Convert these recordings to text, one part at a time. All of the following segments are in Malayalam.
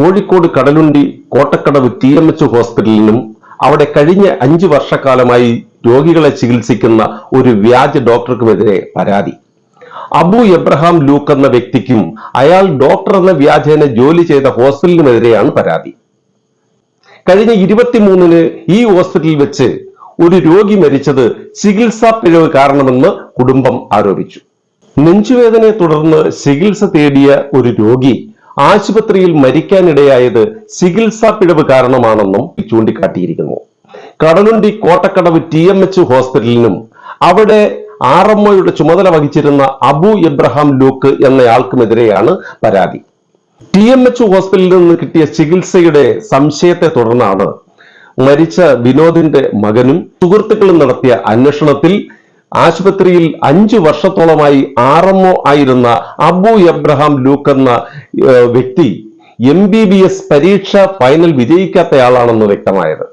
Kozhikode Kadalundi Kottakkadavu T M H ഹോസ്പിറ്റലിനും അവിടെ കഴിഞ്ഞ അഞ്ചു വർഷക്കാലമായി രോഗികളെ ചികിത്സിക്കുന്ന ഒരു വ്യാജ ഡോക്ടർക്കുമെതിരെ പരാതി. അബു എബ്രഹാം ലൂക്ക് എന്ന വ്യക്തിക്കും അയാൾ ഡോക്ടർ എന്ന വ്യാജേന ജോലി ചെയ്ത ഹോസ്പിറ്റലിനുമെതിരെയാണ് പരാതി. കഴിഞ്ഞ ഇരുപത്തിമൂന്നിന് ഈ ഹോസ്പിറ്റലിൽ വെച്ച് ഒരു രോഗി മരിച്ചത് ചികിത്സാ പിഴവ് കാരണമെന്ന് കുടുംബം ആരോപിച്ചു. നെഞ്ചുവേദനയെ തുടർന്ന് ചികിത്സ തേടിയ ഒരു രോഗി ആശുപത്രിയിൽ മരിക്കാനിടയായത് ചികിത്സാ പിഴവ് കാരണമാണെന്നും ചൂണ്ടിക്കാട്ടിയിരിക്കുന്നു. Kadalundi Kottakkadavu T M H ഹോസ്പിറ്റലിനും അവിടെ ആർ എം ഒയുടെ ചുമതല വഹിച്ചിരുന്ന അബു എബ്രഹാം ലൂക്ക് എന്നയാൾക്കുമെതിരെയാണ് പരാതി. ടി എം എച്ച് ഹോസ്പിറ്റലിൽ നിന്ന് കിട്ടിയ ചികിത്സയുടെ സംശയത്തെ തുടർന്നാണ് മരിച്ച വിനോദിന്റെ മകനും സുഹൃത്തുക്കളും നടത്തിയ അന്വേഷണത്തിൽ ആശുപത്രിയിൽ അഞ്ചു വർഷത്തോളമായി ആർ എം ഒ ആയിരുന്ന അബു എബ്രഹാം ലൂക്ക് എന്ന വ്യക്തി എം ബി ബി എസ് പരീക്ഷ ഫൈനൽ വിജയിക്കാത്തയാളാണെന്ന് വ്യക്തമായത്.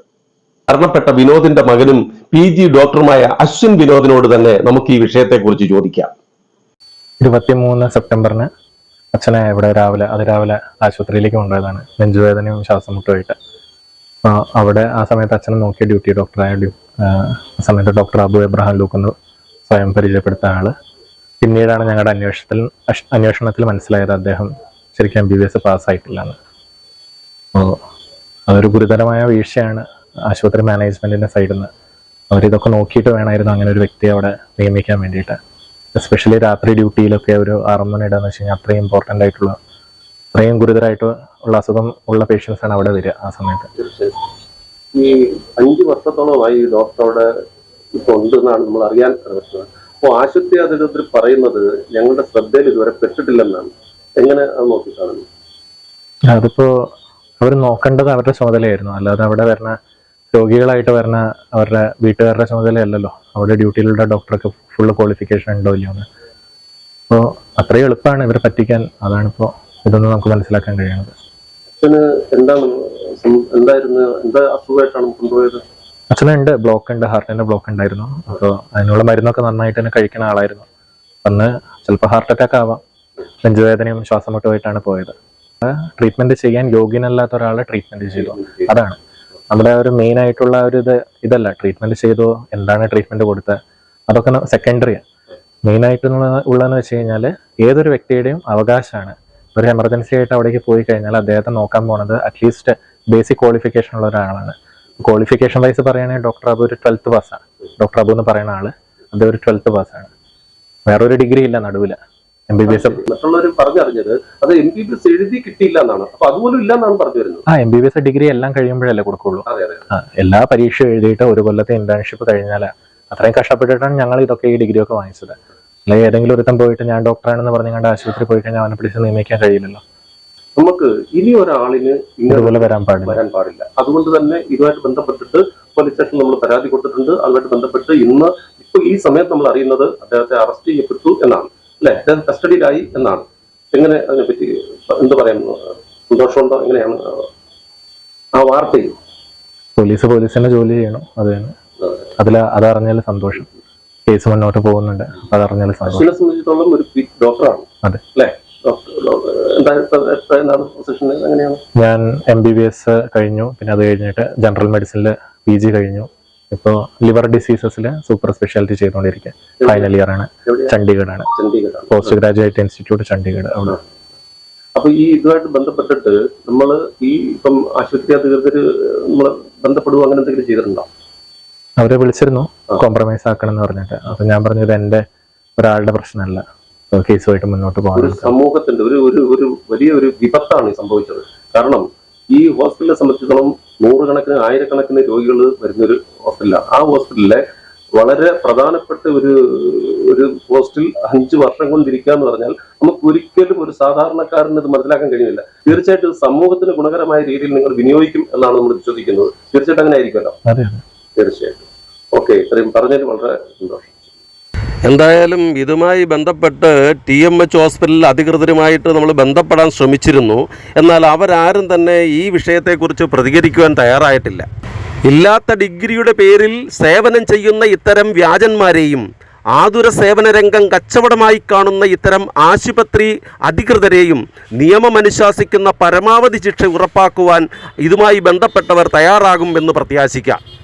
മരണപ്പെട്ട വിനോദിന്റെ മകനും പി ജി ഡോക്ടറുമായ അശ്വിൻ വിനോദിനോട് തന്നെ നമുക്ക് ഈ വിഷയത്തെക്കുറിച്ച് ചോദിക്കാം. ഇരുപത്തിമൂന്ന് സെപ്റ്റംബറിന് അച്ഛനെ ഇവിടെ രാവിലെ അതിരാവിലെ ആശുപത്രിയിലേക്ക് കൊണ്ടുപോയതാണ്. നെഞ്ചുവേദനയും ശ്വാസം മുട്ടുമായിട്ട്. അവിടെ ആ സമയത്ത് അച്ഛനെ നോക്കിയ ഡ്യൂട്ടി ഡോക്ടറായ ആ സമയത്ത് ഡോക്ടർ അബു എബ്രഹാം ലൂക്ക് എന്ന് സ്വയം പരിചയപ്പെടുത്ത ആൾ. പിന്നീടാണ് ഞങ്ങളുടെ അന്വേഷണത്തിൽ അന്വേഷണത്തിൽ മനസ്സിലായത് അദ്ദേഹം ശരിക്കും എം ബി ബി എസ് പാസ്സായിട്ടില്ല എന്ന് അപ്പോൾ അതൊരു ഗുരുതരമായ വീഴ്ചയാണ് ആശുപത്രി മാനേജ്മെന്റിന്റെ സൈഡിൽ നിന്ന് അവരിതൊക്കെ നോക്കിയിട്ട് വേണമായിരുന്നു അങ്ങനെ ഒരു വ്യക്തിയെ അവിടെ നിയമിക്കാൻ വേണ്ടിയിട്ട്. എസ്പെഷ്യലി രാത്രി ഡ്യൂട്ടിയിലൊക്കെ ഒരു ആറുമണി ഇടാന്ന് വെച്ച് കഴിഞ്ഞാൽ അത്രയും ഇമ്പോർട്ടന്റ് ആയിട്ടുള്ള അത്രയും ഗുരുതരമായിട്ട് ഉള്ള അസുഖം ഉള്ള പേഷ്യൻസ് ആണ് അവിടെ വരിക ആ സമയത്ത്. ഈ അഞ്ചു വർഷത്തോളമായി ഈ ഡോക്ടർ അവിടെ ഇപ്പൊ ഉണ്ടെന്നാണ് നമ്മൾ അറിയാൻ പറ്റുന്നത് അപ്പോൾ ആശുപത്രി അധികൃതർ പറയുന്നത് ഞങ്ങളുടെ ശ്രദ്ധയിൽ ഇതുവരെ പെട്ടിട്ടില്ലെന്നാണ്. എങ്ങനെ അത് നോക്കിക്കാണുന്നു അതിപ്പോ അവർ നോക്കേണ്ടത് അവരുടെ ചുമതലയായിരുന്നു. അല്ലാതെ അവിടെ വരുന്ന രോഗികളായിട്ട് വരുന്ന അവരുടെ വീട്ടുകാരുടെ ചുമതലയല്ലല്ലോ. അവിടെ ഡ്യൂട്ടിയിലുള്ള ഡോക്ടർക്ക് ഫുള്ള് ക്വാളിഫിക്കേഷൻ ഉണ്ടോ ഇല്ലയോ എന്ന്. അപ്പോൾ അത്രയും എളുപ്പമാണ് ഇവരെ പറ്റിക്കാൻ. അതാണിപ്പോൾ ഇതൊന്നും നമുക്ക് മനസ്സിലാക്കാൻ കഴിയുന്നത്. അച്ഛന് എന്താണ് എന്തായിരുന്നു? എന്താ അസുഖമായിട്ടാണ് കൊണ്ടുപോയത്? അച്ഛനുണ്ട് ബ്ലോക്ക് ഉണ്ട്. ഹാർട്ടിന്റെ ബ്ലോക്ക് ഉണ്ടായിരുന്നു. അപ്പോൾ അതിനുള്ള മരുന്നൊക്കെ നന്നായിട്ട് തന്നെ കഴിക്കുന്ന ആളായിരുന്നു. അന്ന് ചിലപ്പോൾ ഹാർട്ട് അറ്റാക്ക് ആവാം. നെഞ്ചുവേദനയും ശ്വാസം മുട്ടുമായിട്ടാണ് പോയത്. ട്രീറ്റ്മെന്റ് ചെയ്യാൻ യോഗ്യനല്ലാത്ത ഒരാളെ ട്രീറ്റ്മെന്റ് ചെയ്തു. അതാണ്. നമ്മുടെ ഒരു മെയിൻ ആയിട്ടുള്ള ഒരു ഇത് ഇതല്ല. ട്രീറ്റ്മെന്റ് ചെയ്തു. എന്താണ് ട്രീറ്റ്മെന്റ് കൊടുത്തത് അതൊക്കെ സെക്കൻഡറിയാണ് മെയിൻ ആയിട്ട് ഉള്ളതെന്ന് വെച്ച് കഴിഞ്ഞാൽ ഏതൊരു വ്യക്തിയുടെയും അവകാശമാണ്. ഒരു എമർജൻസി ആയിട്ട് അവിടേക്ക് പോയി കഴിഞ്ഞാൽ അദ്ദേഹത്തെ നോക്കാൻ പോണത് അറ്റ്ലീസ്റ്റ് ബേസിക് ക്വാളിഫിക്കേഷൻ ഉള്ള ഒരാളാണ്. ക്വാളിഫിക്കേഷൻ വൈസ് പറയുകയാണെങ്കിൽ ഡോക്ടർ അബു ഒരു ട്വൽത്ത് പാസ്സാണ് ഡോക്ടർ അബു എന്ന് പറയുന്ന ആൾ അദ്ദേഹം ഒരു ട്വൽത്ത് പാസ്സാണ് വേറൊരു ഡിഗ്രി ഇല്ല നടുവിൽ. എം ബി ബി എസ് മറ്റുള്ളവർ പറഞ്ഞറിഞ്ഞത് അത് എം ബി ബി എസ് എഴുതി കിട്ടിയില്ല എന്നാണ്. അപ്പൊ അതുപോലും ഇല്ല എന്നാണ് പറഞ്ഞു വരുന്നത്. ആ M B B S degree എല്ലാം കഴിയുമ്പോഴല്ലേ കൊടുക്കുള്ളൂ. അതെ അതെ. ആ, എല്ലാ പരീക്ഷ എഴുതിയിട്ട് ഒരു കൊല്ലത്തെ ഇന്റേൺഷിപ്പ് കഴിഞ്ഞാൽ അത്രയും കഷ്ടപ്പെട്ടിട്ടാണ് ഞങ്ങൾ ഇതൊക്കെ ഈ ഡിഗ്രി ഒക്കെ വാങ്ങിച്ചത്. അല്ലെങ്കിൽ ഏതെങ്കിലും ഒരുത്തം പോയിട്ട് ഞാൻ ഡോക്ടറാണെന്ന് പറഞ്ഞ് കണ്ട് ആശുപത്രി പോയിട്ട് ഞാൻ അവനെ പിടിച്ച് നിയമിക്കാൻ കഴിയില്ലല്ലോ. നമുക്ക് ഇനി ഒരാളിന് ഇങ്ങനെ വരാൻ പാടില്ല. വരാൻ പാടില്ല. അതുകൊണ്ട് തന്നെ ഇതുമായിട്ട് ബന്ധപ്പെട്ടിട്ട് പോലീസ് സ്റ്റേഷൻ നമ്മൾ പരാതി കൊടുത്തിട്ടുണ്ട്. അതുമായിട്ട് ബന്ധപ്പെട്ട് ഇന്ന് ഇപ്പൊ ഈ സമയത്ത് നമ്മൾ അറിയുന്നത് അദ്ദേഹത്തെ അറസ്റ്റ് ചെയ്യപ്പെട്ടു എന്നാണ്. അല്ലെ? അദ്ദേഹം കസ്റ്റഡിയിലായി എന്നാണ്. എങ്ങനെ അതിനെപ്പറ്റി എന്ത് പറയാം സന്തോഷമുണ്ടോ? എങ്ങനെയാണ് ആ വാർത്ത പോലീസ് പോലീസിന്റെ ജോലി ചെയ്യണം അത് തന്നെ. അതിൽ അതറിഞ്ഞാൽ സന്തോഷം. കേസ് മുന്നോട്ട് പോകുന്നുണ്ട് അതറിഞ്ഞാൽ സന്തോഷം. സംബന്ധിച്ചിടത്തോളം ഒരു ഡോക്ടറാണ് അതെ. അല്ലെ? ഞാൻ എം ബി ബി എസ് കഴിഞ്ഞു. പിന്നെ അത് കഴിഞ്ഞിട്ട് ജനറൽ മെഡിസിനിൽ പി ജി കഴിഞ്ഞു. ഇപ്പോൾ ലിവർ ഡിസീസസിൽ സൂപ്പർ സ്പെഷ്യാലിറ്റി ചെയ്തുകൊണ്ടിരിക്കുക ഫൈനൽ ഇയർ ആണ്. ചണ്ഡീഗഡ് ചണ്ഡീഗഡാണ് പോസ്റ്റ് ഗ്രാജുവേറ്റ് ഇൻസ്റ്റിറ്റ്യൂട്ട് ചണ്ഡീഗഡ് അവിടെ. അപ്പൊ ഈ ഇതുമായിട്ട് ബന്ധപ്പെട്ടിട്ട് നമ്മൾ ഈ ഇപ്പം ആശുപത്രി അധികൃതർ നമ്മൾ ബന്ധപ്പെടുക അങ്ങനെ എന്തെങ്കിലും ചെയ്തിട്ടുണ്ടോ? അവരെ വിളിച്ചിരുന്നു. കോംപ്രമൈസ് ആക്കണം എന്ന് പറഞ്ഞിട്ട്. അപ്പൊ ഞാൻ പറഞ്ഞത് എന്റെ ഒരാളുടെ പ്രശ്നമല്ല. കേസുമായിട്ട് മുന്നോട്ട് പോകാൻ സമൂഹത്തിന്റെ ഒരു ഒരു ഒരു വലിയ ഒരു വിപത്താണ് സംഭവിച്ചത്. കാരണം ഈ ഹോസ്പിറ്റലിനെ സംബന്ധിച്ചിടത്തോളം നൂറുകണക്കിന് ആയിരക്കണക്കിന് രോഗികൾ വരുന്ന ഒരു ഹോസ്പിറ്റലാണ് ആ ഹോസ്പിറ്റലിലെ വളരെ പ്രധാനപ്പെട്ട ഒരു ഒരു പോസ്റ്റിൽ അഞ്ചു വർഷം കൊണ്ടിരിക്കുക എന്ന് പറഞ്ഞാൽ നമുക്ക് ഒരിക്കലും ഒരു സാധാരണക്കാരന് ഇത് മനസ്സിലാക്കാൻ കഴിയുന്നില്ല. തീർച്ചയായിട്ടും സമൂഹത്തിന് ഗുണകരമായ രീതിയിൽ നിങ്ങൾ വിനിയോഗിക്കും എന്നാണ് നമ്മൾ വിശ്വസിക്കുന്നത്. തീർച്ചയായിട്ടും അങ്ങനെ ആയിരിക്കുമല്ലോ? തീർച്ചയായിട്ടും. ഓക്കെ ഇത്രയും പറഞ്ഞതിൽ വളരെ സന്തോഷം. എന്തായാലും ഇതുമായി ബന്ധപ്പെട്ട് ടി എം എച്ച് ഹോസ്പിറ്റലിൽ അധികൃതരുമായിട്ട് നമ്മൾ ബന്ധപ്പെടാൻ ശ്രമിച്ചിരുന്നു. എന്നാൽ അവരാരും തന്നെ ഈ വിഷയത്തെക്കുറിച്ച് പ്രതികരിക്കുവാൻ തയ്യാറായിട്ടില്ല. ഇല്ലാത്ത ഡിഗ്രിയുടെ പേരിൽ സേവനം ചെയ്യുന്ന ഇത്തരം വ്യാജന്മാരെയും ആതുര സേവന രംഗം കച്ചവടമായി കാണുന്ന ഇത്തരം ആശുപത്രി അധികൃതരെയും നിയമമനുശാസിക്കുന്ന പരമാവധി ശിക്ഷ ഉറപ്പാക്കുവാൻ ഇതുമായി ബന്ധപ്പെട്ടവർ തയ്യാറാകും എന്ന് പ്രത്യാശിക്കാം.